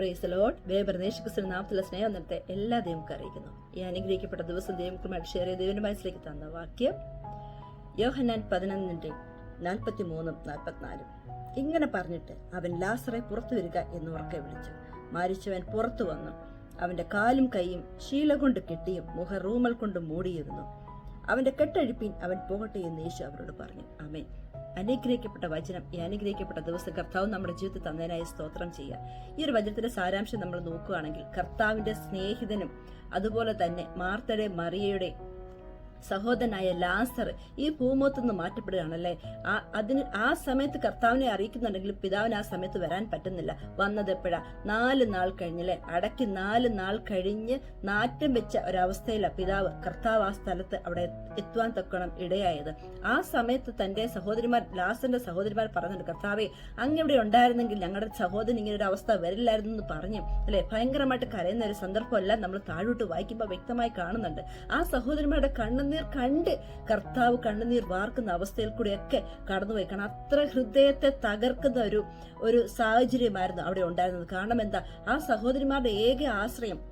Price load വേബർദേശിക്കുന്ന നാമത്തിലെ സ്നേഹം നടത്തെ എല്ലാ ദൈവം അറിയിക്കുന്നു. ഈ അനുഗ്രഹിക്കപ്പെട്ട ദിവസം ദൈവക്കുമായിട്ട് ഷെയർ ചെയ്ത് ദൈവന്റെ മനസ്സിലേക്ക് തന്ന വാക്യം യോഹന്നാൻ പതിനൊന്നിന്റെ നാൽപ്പത്തി മൂന്നും നാൽപ്പത്തിനാലും. ഇങ്ങനെ പറഞ്ഞിട്ട് അവൻ ലാസറെ പുറത്തു വരിക എന്ന് ഉറക്കെ വിളിച്ചു. മരിച്ചവൻ പുറത്തു വന്നു. അവന്റെ കാലും കൈയും ശീല കൊണ്ട് കെട്ടിയും മുഖ റൂമൽ കൊണ്ട് മൂടിയിരുന്നു. അവന്റെ കെട്ടഴിപ്പിൻ അവൻ പോകട്ടെ എന്ന് യേശു അവരോട് പറഞ്ഞു. അമേൻ അനുഗ്രഹിക്കപ്പെട്ട വചനം ഈ അനുഗ്രഹിക്കപ്പെട്ട ദിവസം കർത്താവ് നമ്മുടെ ജീവിതത്തിൽ തന്നതിനായി സ്തോത്രം ചെയ്യുക. ഈ ഒരു വചനത്തിന്റെ സാരാംശം നമ്മൾ നോക്കുകയാണെങ്കിൽ കർത്താവിന്റെ സ്നേഹിതനും അതുപോലെ തന്നെ മാർത്തയുടെ മറിയയുടെ സഹോദരനായ ലാസർ ഈ ഭൂമുഖത്ത് നിന്ന് മാറ്റപ്പെടുകയാണല്ലേ? ആ അതിന് ആ സമയത്ത് കർത്താവിനെ അറിയിക്കുന്നുണ്ടെങ്കിലും പിതാവിന് ആ സമയത്ത് വരാൻ പറ്റുന്നില്ല. വന്നത് എപ്പോഴാ? നാല് നാൾ കഴിഞ്ഞല്ലേ? അടക്കി നാല് നാൾ കഴിഞ്ഞ് നാറ്റം വെച്ച ഒരവസ്ഥയിലാണ് പിതാവ് കർത്താവ് ആ സ്ഥലത്ത് അവിടെ എത്തുവാൻ തക്കണം ഇടയായത്. ആ സമയത്ത് തന്റെ സഹോദരിമാർ ലാസറിന്റെ സഹോദരിമാർ പറഞ്ഞിട്ടുണ്ട് കർത്താവെ അങ്ങ് ഉണ്ടായിരുന്നെങ്കിൽ ഞങ്ങളുടെ സഹോദരൻ ഇങ്ങനെ ഒരു അവസ്ഥ വരില്ലായിരുന്നു എന്ന് പറഞ്ഞു. അല്ലെ? ഭയങ്കരമായിട്ട് കരയുന്ന ഒരു സന്ദർഭമല്ല നമ്മൾ താഴോട്ട് വായിക്കുമ്പോൾ വ്യക്തമായി കാണുന്നുണ്ട്. ആ സഹോദരിമാരുടെ കണ്ണുനീർ കണ്ട് കർത്താവ് കണ്ണുനീർ വാർക്കുന്ന അവസ്ഥയിൽ കൂടെയൊക്കെ കടന്നുപോയി കാരണം അത്ര ഹൃദയത്തെ തകർക്കുന്ന ഒരു ഒരു സാഹചര്യമായിരുന്നു അവിടെ ഉണ്ടായിരുന്നത്. കാരണം എന്താ? ആ സഹോദരിമാരുടെ ഏക ആശ്രയം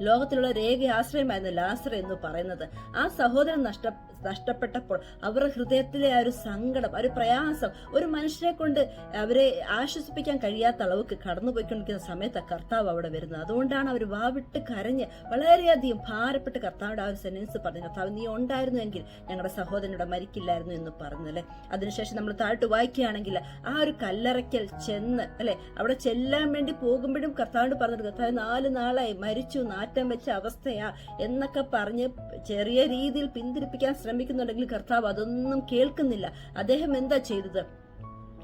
ലോകത്തിലുള്ള രേഖ ആശ്രയമായിരുന്നു ലാസർ എന്ന് പറയുന്നത് ആ സഹോദരൻ നഷ്ട നഷ്ടപ്പെട്ടപ്പോൾ അവരുടെ ഹൃദയത്തിലെ ആ ഒരു സങ്കടം ഒരു പ്രയാസം ഒരു മനുഷ്യനെ കൊണ്ട് അവരെ ആശ്വസിപ്പിക്കാൻ കഴിയാത്ത അളവുക്ക് കടന്നുപോയിക്കൊണ്ടിരിക്കുന്ന സമയത്ത് കർത്താവ് അവിടെ വരുന്നത് അതുകൊണ്ടാണ് അവർ വാവിട്ട് കരഞ്ഞ് വളരെയധികം ഭാരപ്പെട്ട് കർത്താവിന്റെ ആ ഒരു സെന്റൻസ് പറഞ്ഞു കർത്താവ് നീ ഉണ്ടായിരുന്നുവെങ്കിൽ ഞങ്ങളുടെ സഹോദരനോട് മരിക്കില്ലായിരുന്നു എന്ന് പറഞ്ഞു അല്ലെ? അതിനുശേഷം നമ്മൾ താഴ്ത്ത് വായിക്കുകയാണെങ്കിൽ ആ ഒരു കല്ലറയ്ക്കൽ ചെന്ന് അല്ലെ? അവിടെ ചെല്ലാൻ വേണ്ടി പോകുമ്പോഴും കർത്താവിനോട് പറഞ്ഞത് കർത്താവ് നാല് നാളായി മരിച്ചു നാറ്റം വെച്ച അവസ്ഥയാ എന്നൊക്കെ പറഞ്ഞ് ചെറിയ രീതിയിൽ പിന്തിരിപ്പിക്കാൻ ശ്രമിക്കുന്നുണ്ടെങ്കിൽ കർത്താവ് അതൊന്നും കേൾക്കുന്നില്ല. അദ്ദേഹം എന്താ ചെയ്തത്?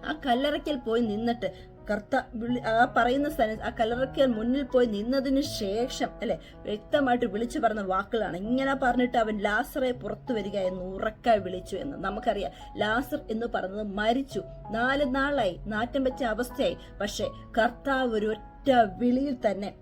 ആ കല്ലറയ്ക്കൽ പോയി നിന്നിട്ട് കർത്ത ആ പറയുന്ന സ്ഥലം ആ കല്ലറയ്ക്കൽ മുന്നിൽ പോയി നിന്നതിന് ശേഷം അല്ലെ? വ്യക്തമായിട്ട് വിളിച്ചു പറഞ്ഞ വാക്കുകളാണ്. ഇങ്ങനെ പറഞ്ഞിട്ട് അവൻ ലാസറെ പുറത്തു വരിക എന്ന് ഉറക്ക വിളിച്ചു എന്ന് നമുക്കറിയാം. ലാസർ എന്ന് പറഞ്ഞത് മരിച്ചു. നാല് നാളായി. നാറ്റം വെച്ച അവസ്ഥയായി. പക്ഷെ കർത്താവ് ഒരു ഒറ്റ വിളിയിൽ തന്നെ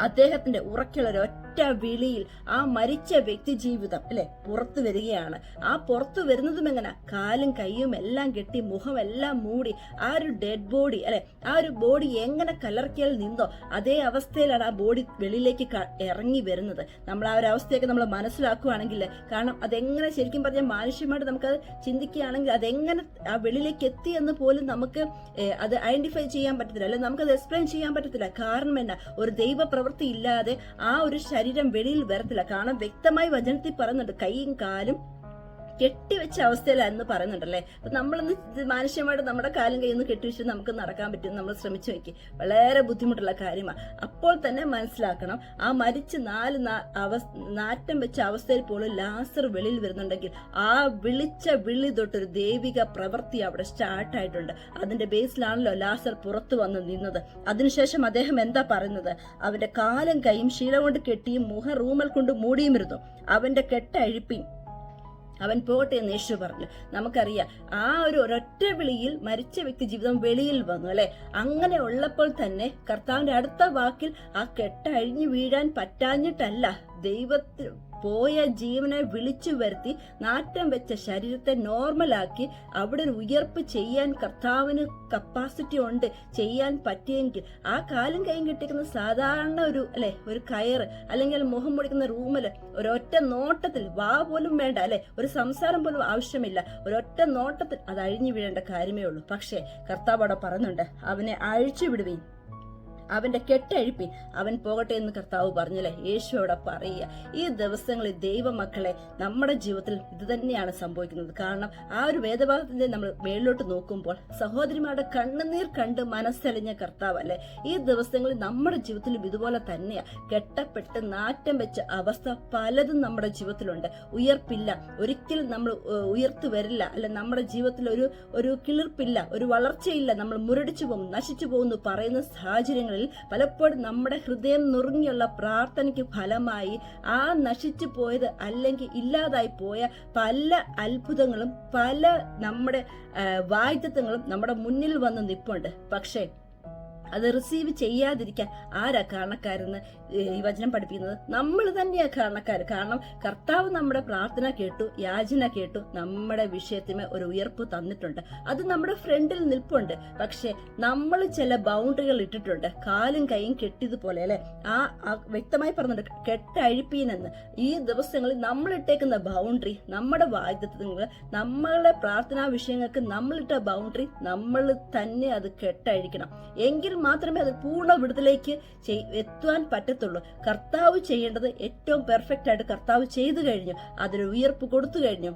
അദ്ദേഹത്തിന്റെ ഉറക്കുള്ള ഒരു ഒറ്റ വിളിയിൽ ആ മരിച്ച വ്യക്തി ജീവിതം അല്ലെ? പുറത്തു വരികയാണ്. ആ പുറത്തു വരുന്നതും എങ്ങനെ? കാലും കൈയും എല്ലാം കെട്ടി മുഖം എല്ലാം മൂടി ആ ഒരു ഡെഡ് ബോഡി അല്ലെ? ആ ഒരു ബോഡി എങ്ങനെ കലർക്കിയാൽ നിന്നോ അതേ അവസ്ഥയിലാണ് ആ ബോഡി വെളിയിലേക്ക് ഇറങ്ങി വരുന്നത്. നമ്മൾ ആ ഒരു അവസ്ഥയൊക്കെ നമ്മൾ മനസ്സിലാക്കുകയാണെങ്കിൽ കാരണം അതെങ്ങനെ ശരിക്കും പറഞ്ഞാൽ മാനുഷ്യമായിട്ട് നമുക്കത് ചിന്തിക്കുകയാണെങ്കിൽ അതെങ്ങനെ ആ വെളിയിലേക്ക് എത്തി എന്ന് പോലും നമുക്ക് അത് ഐഡന്റിഫൈ ചെയ്യാൻ പറ്റത്തില്ല. അല്ലെ അത് എക്സ്പ്ലെയിൻ ചെയ്യാൻ പറ്റത്തില്ല. കാരണം എന്നാ? ഒരു ദൈവ പ്രവൃത്തി ഇല്ലാതെ ആ ഒരു ശരീരം വെളിയിൽ വരത്തില്ല. കാരണം വ്യക്തമായി വചനത്തിൽ പറയുന്നുണ്ട് കൈയും കാലും കെട്ടിവെച്ച അവസ്ഥയിലായിരുന്നു പറയുന്നുണ്ടല്ലേ? അപ്പൊ നമ്മളൊന്ന് മാനുഷ്യമായിട്ട് നമ്മുടെ കാലും കൈയൊന്ന് കെട്ടിവെച്ച് നമുക്ക് നടക്കാൻ പറ്റും. നമ്മൾ ശ്രമിച്ചു നോക്കി. വളരെ ബുദ്ധിമുട്ടുള്ള കാര്യമാണ് അപ്പോൾ തന്നെ മനസ്സിലാക്കണം ആ മരിച്ച് നാല് നാറ്റം വെച്ച അവസ്ഥയിൽ പോലും ലാസർ വെളിയിൽ വരുന്നുണ്ടെങ്കിൽ ആ വിളിച്ച വിളി തൊട്ടൊരു ദൈവിക പ്രവൃത്തി അവിടെ സ്റ്റാർട്ട് ആയിട്ടുണ്ട്. അതിന്റെ ബേസിലാണല്ലോ ലാസർ പുറത്തു വന്ന് നിന്നത്. അതിനുശേഷം അദ്ദേഹം എന്താ പറയുന്നത്? അവന്റെ കാലും കൈയും ശീല കൊണ്ട് കെട്ടിയും മുഖം റൂമൽ കൊണ്ട് മൂടിയും ഇരുന്നു അവന്റെ കെട്ടഴിപ്പിൻ അവൻ പോകട്ടെ എന്ന് യേശു പറഞ്ഞു. നമുക്കറിയാം ആ ഒരു ഒരൊറ്റ വിളിയിൽ മരിച്ച വ്യക്തി ജീവിതം വെളിയിൽ വന്നു അല്ലെ? അങ്ങനെ ഉള്ളപ്പോൾ തന്നെ കർത്താവിന്റെ അടുത്ത വാക്കിൽ ആ കെട്ടഴിഞ്ഞു വീഴാൻ പറ്റാഞ്ഞിട്ടല്ല ദൈവത്തിൽ പോയ ജീവനെ വിളിച്ചു വരുത്തി നാറ്റം വെച്ച ശരീരത്തെ നോർമലാക്കി അവിടെ ഉയർപ്പ് ചെയ്യാൻ കർത്താവിന് കപ്പാസിറ്റി ഉണ്ട് ചെയ്യാൻ പറ്റിയെങ്കിൽ ആ കാലും കൈയും കിട്ടിക്കുന്ന സാധാരണ ഒരു അല്ലെ ഒരു കയറ് അല്ലെങ്കിൽ മുഖം മുടിക്കുന്ന റൂമിൽ ഒരൊറ്റ നോട്ടത്തിൽ വാ പോലും വേണ്ട അല്ലെ ഒരു സംസാരം പോലും ആവശ്യമില്ല ഒരൊറ്റ നോട്ടത്തിൽ അത് അഴിഞ്ഞു വീഴേണ്ട കാര്യമേ ഉള്ളൂ. പക്ഷേ കർത്താവ് അവിടെ പറയുന്നുണ്ട് അവനെ അഴിച്ചു വിടുവീൻ. അവന്റെ കെട്ടഴിപ്പിൻ അവൻ പോകട്ടെ എന്ന് കർത്താവ് പറഞ്ഞല്ലേ? യേശു അവിടെ പറയുക ഈ ദിവസങ്ങളിൽ ദൈവമക്കളെ നമ്മുടെ ജീവിതത്തിൽ ഇത് തന്നെയാണ് സംഭവിക്കുന്നത്. കാരണം ആ ഒരു വേദഭാഗത്തിന്റെ നമ്മൾ മേളിലോട്ട് നോക്കുമ്പോൾ സഹോദരിമാരുടെ കണ്ണുനീർ കണ്ട് മനസ്സലിഞ്ഞ കർത്താവ് അല്ലെ ഈ ദിവസങ്ങളിൽ നമ്മുടെ ജീവിതത്തിലും ഇതുപോലെ തന്നെയാ. കെട്ടപ്പെട്ട് നാറ്റം വെച്ച അവസ്ഥ പലതും നമ്മുടെ ജീവിതത്തിലുണ്ട്. ഉയർപ്പില്ല. ഒരിക്കലും നമ്മൾ ഉയർത്തു വരില്ല. അല്ലെ നമ്മുടെ ജീവിതത്തിൽ ഒരു ഒരു കിളിർപ്പില്ല. ഒരു വളർച്ചയില്ല. നമ്മൾ മുരടിച്ചു പോകും നശിച്ചു പോകുന്നു പറയുന്ന സാഹചര്യങ്ങളിൽ പലപ്പോഴും നമ്മുടെ ഹൃദയം നുറുങ്ങിയുള്ള പ്രാർത്ഥനയ്ക്ക് ഫലമായി ആ നശിച്ചു പോയത് അല്ലെങ്കിൽ ഇല്ലാതായി പോയ പല അത്ഭുതങ്ങളും പല നമ്മുടെ ആ, നമ്മുടെ മുന്നിൽ വന്ന് നിപ്പുണ്ട്. പക്ഷേ അത് റിസീവ് ചെയ്യാതിരിക്കാൻ ആരാ കാരണക്കാരെന്ന് ഈ വചനം പഠിപ്പിക്കുന്നത്? നമ്മൾ തന്നെയാ കാരണക്കാർ. കാരണം കർത്താവ് നമ്മുടെ പ്രാർത്ഥന കേട്ടു യാചന കേട്ടു നമ്മുടെ വിഷയത്തിന് ഒരു ഉയർപ്പ് തന്നിട്ടുണ്ട്. അത് നമ്മുടെ ഫ്രണ്ടിൽ നിൽപ്പുണ്ട്. പക്ഷെ നമ്മൾ ചില ബൗണ്ടറികൾ ഇട്ടിട്ടുണ്ട്. കാലും കൈയും കെട്ടിയതുപോലെ അല്ലെ? ആ വ്യക്തമായി പറഞ്ഞിട്ടുണ്ട് കെട്ടഴിപ്പീനെന്ന് ഈ ദിവസങ്ങളിൽ നമ്മൾ ഇട്ടേക്കുന്ന ബൗണ്ടറി നമ്മുടെ വാഗ്ദത്വങ്ങൾ നമ്മളുടെ പ്രാർത്ഥനാ വിഷയങ്ങൾക്ക് നമ്മളിട്ട ബൗണ്ടറി നമ്മൾ തന്നെ അത് കെട്ടഴിക്കണം. എങ്കിൽ മാത്രമേ അത് പൂർണ വിടുതലേക്ക് എത്തുവാൻ പറ്റത്തുള്ളൂ. കർത്താവ് ചെയ്യേണ്ടത് ഏറ്റവും പെർഫെക്റ്റ് ആയിട്ട് കർത്താവ് ചെയ്തു കഴിഞ്ഞു. അതിന് ഉയർപ്പ് കൊടുത്തു കഴിഞ്ഞു.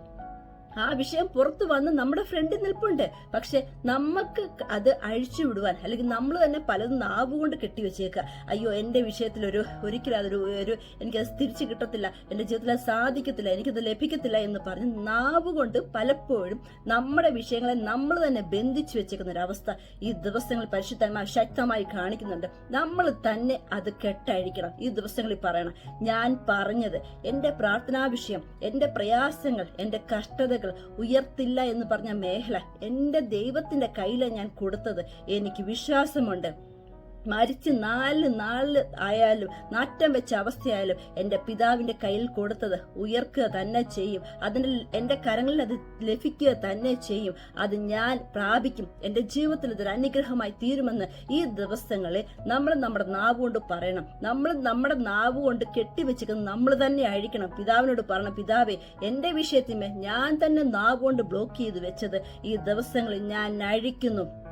ആ വിഷയം പുറത്തു വന്ന് നമ്മുടെ ഫ്രണ്ടിൽ നിൽപ്പുണ്ട്. പക്ഷെ നമുക്ക് അത് അഴിച്ചു വിടുവാൻ അല്ലെങ്കിൽ നമ്മൾ തന്നെ പലതും നാവുകൊണ്ട് കെട്ടിവെച്ചേക്കുക. അയ്യോ എന്റെ വിഷയത്തിൽ ഒരു ഒരിക്കലും അതൊരു ഒരു എനിക്കത് തിരിച്ചു കിട്ടത്തില്ല. എന്റെ ജീവിതത്തിൽ അത് സാധിക്കത്തില്ല എനിക്കത് ലഭിക്കത്തില്ല എന്ന് പറഞ്ഞ് നാവുകൊണ്ട് പലപ്പോഴും നമ്മുടെ വിഷയങ്ങളെ നമ്മൾ തന്നെ ബന്ധിച്ചു വെച്ചേക്കുന്ന ഒരു അവസ്ഥ ഈ ദിവസങ്ങൾ പരിശുദ്ധന്മാർ ശക്തമായി കാണിക്കുന്നുണ്ട്. നമ്മൾ തന്നെ അത് കെട്ടഴിക്കണം. ഈ ദിവസങ്ങളിൽ പറയണം ഞാൻ പറഞ്ഞത് എന്റെ പ്രാർത്ഥനാ വിഷയം എന്റെ പ്രയാസങ്ങൾ എന്റെ കഷ്ടതകൾ ഉയർത്തില്ല എന്ന് പറഞ്ഞ മേഖല എന്റെ ദൈവത്തിന്റെ കയ്യിലാണ് ഞാൻ കൊടുത്തത്. എനിക്ക് വിശ്വാസമുണ്ട്. മരിച്ച് നാല് നാല് ആയാലും നാറ്റം വെച്ച അവസ്ഥയായാലും എന്റെ പിതാവിന്റെ കയ്യിൽ കൊടുത്തത് ഉയർക്കുക തന്നെ ചെയ്യും. അതിന് എന്റെ കരങ്ങളിൽ അത് ലഭിക്കുക തന്നെ ചെയ്യും. അത് ഞാൻ പ്രാപിക്കും. എന്റെ ജീവിതത്തിൽ ഇതൊരു അനുഗ്രഹമായി തീരുമെന്ന് ഈ ദിവസങ്ങളിൽ നമ്മൾ നമ്മുടെ നാവ് കൊണ്ട് പറയണം. നമ്മൾ നമ്മുടെ നാവ് കൊണ്ട് കെട്ടിവെച്ചിരിക്കുന്നത് നമ്മൾ തന്നെ അഴിക്കണം പിതാവിനോട് പറയണം പിതാവേ എന്റെ വിഷയത്തിന്മേൽ ഞാൻ തന്നെ നാവ് കൊണ്ട് ബ്ലോക്ക് ചെയ്ത് വെച്ചത് ഈ ദിവസങ്ങളിൽ ഞാൻ അഴിക്കുന്നു.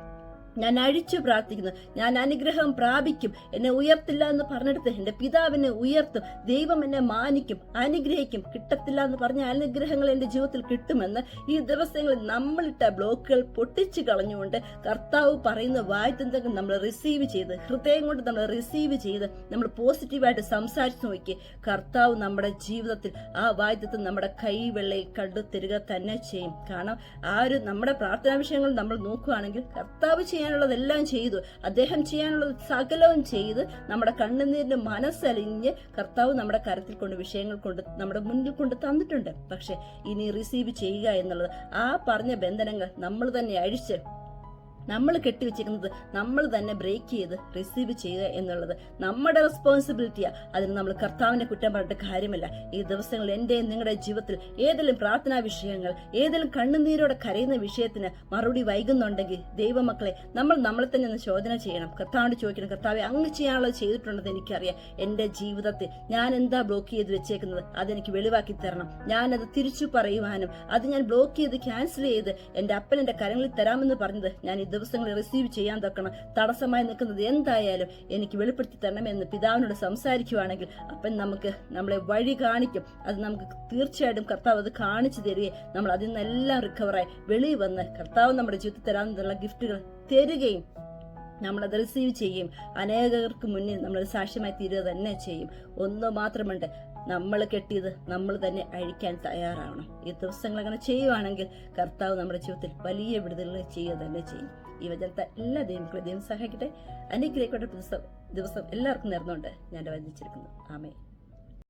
ഞാൻ അഴിച്ചു പ്രാർത്ഥിക്കുന്നു. ഞാൻ അനുഗ്രഹം പ്രാപിക്കും. എന്നെ ഉയർത്തില്ല എന്ന് പറഞ്ഞെടുത്ത് എന്റെ പിതാവിനെ ഉയർത്തും. ദൈവം എന്നെ മാനിക്കും അനുഗ്രഹിക്കും. കിട്ടത്തില്ല എന്ന് പറഞ്ഞ അനുഗ്രഹങ്ങൾ എന്റെ ജീവിതത്തിൽ കിട്ടുമെന്ന് ഈ ദിവസങ്ങളിൽ നമ്മളിട്ട ബ്ലോക്കുകൾ പൊട്ടിച്ചു കളഞ്ഞുകൊണ്ട് കർത്താവ് പറയുന്ന വായ്ത്തന്തങ്ങൾ നമ്മൾ റിസീവ് ചെയ്ത് ഹൃദയം കൊണ്ട് നമ്മൾ റിസീവ് ചെയ്ത് നമ്മൾ പോസിറ്റീവായിട്ട് സംസാരിച്ച് നോക്കി. കർത്താവ് നമ്മുടെ ജീവിതത്തിൽ ആ വായ്ത്തത്വം നമ്മുടെ കൈവെള്ളയിൽ കണ്ടു തരിക തന്നെ ചെയ്യും. കാരണം ആ ഒരു നമ്മുടെ പ്രാർത്ഥനാ വിഷയങ്ങൾ നമ്മൾ നോക്കുകയാണെങ്കിൽ കർത്താവ് ചെയ്യാനുള്ളതെല്ലാം ചെയ്തു. അദ്ദേഹം ചെയ്യാനുള്ളത് സകലവും ചെയ്ത് നമ്മുടെ കണ്ണുനീരിന് മനസ്സലിഞ്ഞ് കർത്താവ് നമ്മുടെ കരത്തിൽ കൊണ്ട് വിഷയങ്ങൾ കൊണ്ട് നമ്മുടെ മുന്നിൽ കൊണ്ട് തന്നിട്ടുണ്ട്. പക്ഷെ ഇനി റിസീവ് ചെയ്യുക എന്നുള്ളത് ആ പറഞ്ഞ ബന്ധനങ്ങൾ നമ്മൾ തന്നെ അഴിച്ച് നമ്മൾ കെട്ടിവെച്ചിരിക്കുന്നത് നമ്മൾ തന്നെ ബ്രേക്ക് ചെയ്ത് റിസീവ് ചെയ്യുക എന്നുള്ളത് നമ്മുടെ റെസ്പോൺസിബിലിറ്റിയാണ് അതിന് നമ്മൾ കർത്താവിനെ കുറ്റം പറഞ്ഞിട്ട് കാര്യമല്ല. ഈ ദിവസങ്ങളിൽ എന്റെയും നിങ്ങളുടെ ജീവിതത്തിൽ ഏതെങ്കിലും പ്രാർത്ഥനാ വിഷയങ്ങൾ ഏതെങ്കിലും കണ്ണുനീരോടെ കരയുന്ന വിഷയത്തിന് മറുപടി വൈകുന്നുണ്ടെങ്കിൽ ദൈവമക്കളെ നമ്മൾ നമ്മളെ തന്നെ ഒന്ന് ചോദന ചെയ്യണം. കർത്താവിനോട് ചോദിക്കണം കർത്താവെ അങ്ങ് ചെയ്യാനുള്ളത് ചെയ്തിട്ടുണ്ടെന്ന് എനിക്കറിയാം. എന്റെ ജീവിതത്തിൽ ഞാൻ എന്താ ബ്ലോക്ക് ചെയ്ത് വെച്ചേക്കുന്നത്? അതെനിക്ക് വെളിവാക്കി തരണം. ഞാനത് തിരിച്ചു പറയുവാനും അത് ഞാൻ ബ്ലോക്ക് ചെയ്ത് ക്യാൻസൽ ചെയ്ത് എന്റെ അപ്പൻ എന്റെ കരങ്ങളിൽ തരാമെന്ന് പറഞ്ഞത് ഞാൻ ഈ ദിവസങ്ങളിൽ റിസീവ് ചെയ്യാൻ തക്കണം. തടസ്സമായി നിൽക്കുന്നത് എന്തായാലും എനിക്ക് വെളിപ്പെടുത്തി തരണമെന്ന് പിതാവിനോട് സംസാരിക്കുവാണെങ്കിൽ അപ്പം നമുക്ക് നമ്മളെ വഴി കാണിക്കും. അത് നമുക്ക് തീർച്ചയായിട്ടും കർത്താവ് അത് കാണിച്ചു തരികയും നമ്മൾ അതിൽ നിന്നെല്ലാം റിക്കവറായി വെളി വന്ന് കർത്താവ് നമ്മുടെ ജീവിതത്തിൽ തരാമെന്നുള്ള ഗിഫ്റ്റുകൾ തരികയും നമ്മളത് റിസീവ് ചെയ്യും അനേകർക്ക് മുന്നിൽ നമ്മൾ സാക്ഷ്യമായി തീരുക തന്നെ ചെയ്യും. ഒന്ന് മാത്രമുണ്ട് നമ്മൾ കെട്ടിയത് നമ്മൾ തന്നെ അഴിക്കാൻ തയ്യാറാവണം. ഈ ദിവസങ്ങൾ അങ്ങനെ ചെയ്യുവാണെങ്കിൽ കർത്താവ് നമ്മുടെ ജീവിതത്തിൽ വലിയ വിടുതലുകൾ ചെയ്യുക തന്നെ ചെയ്യും. ഈ വചനത്തെ എല്ലാ ദൈവങ്ങളും ദൈവം സഹായിക്കട്ടെ അനുഗ്രഹിക്കേണ്ട ദിവസം ദിവസം എല്ലാവർക്കും നേർന്നുകൊണ്ട് ഞാൻ വചിച്ചിരിക്കുന്നു ആമേ